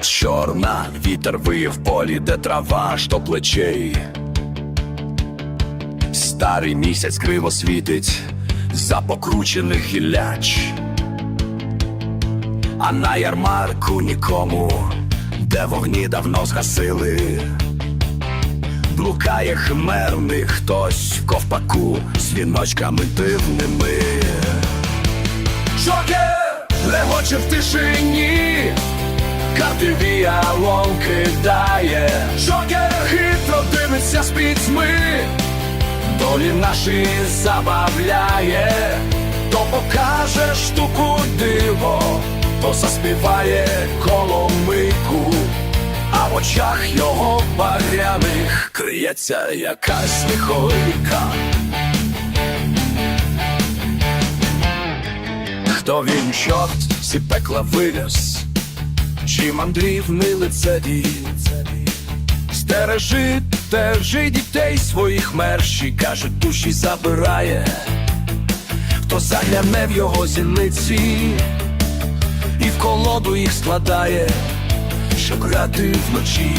чорна, вітер виє в полі, де трава аж до плечей. Старий місяць криво світить за покручених гілляч, а на ярмарку нікому, де вогні давно згасили. Блукає хмерний хтось в ковпаку з віночками дивними. Джокер регоче в тишині, карти віялом кидає. Джокер хитро дивиться з пітьми, долі наші забавляє, то покаже штуку диво, то заспіває коломийку, а в очах його багряних криється якась лихойка. Хто він чорт, всі пекла виліз, чи мандрівний лицедій? Стережи, держи дітей своїх мерщі, каже, душі забирає, хто загляне в його зіниці, і в колоду їх складає, щоб грати вночі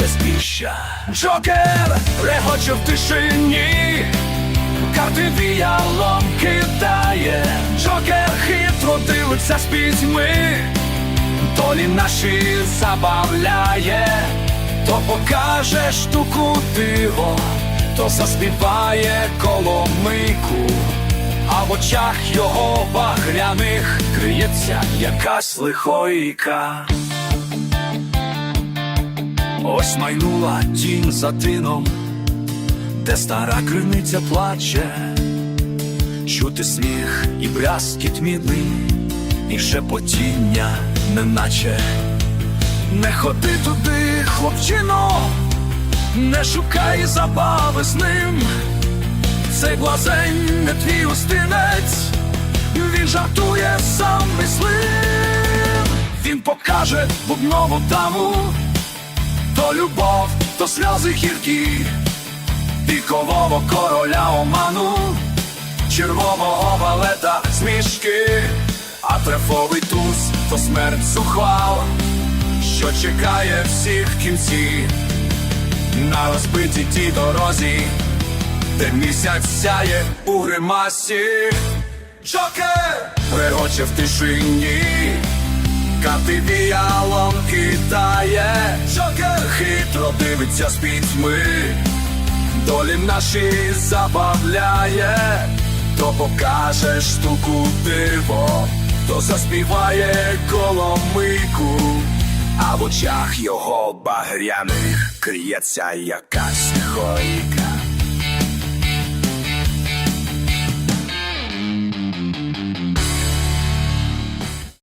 без більша. Джокер регоче в тишині, карти віялом кидає, Джокер хитро дивиться з пітьми, долі наші забавляє, то покаже штуку диво, то заспіває коломийку, а в очах його багряних криється якась лихойка. Ось майнула тінь за тином, де стара криниця плаче, чути сміх і брязкіт мідний, і шепотіння, неначе не ходи туди, хлопчино, не шукай забави з ним. Цей блазень не твій устинець, він жартує сам мислив, він покаже бубнову даму то любов, то сльози гіркі, вікового короля оману, червового балета смішки, а трефовий туз то смерть сухвал, що чекає всіх в кінці, на розбитій тій дорозі, де місяць сяє у гримасі. Джокер регоче в тишині. Карти віялом кидає, Джокер хитро дивиться з пітьми, долі наші забавляє, то покаже штуку диво, то заспіває коломийку, а в очах його багряних криється якась хойка.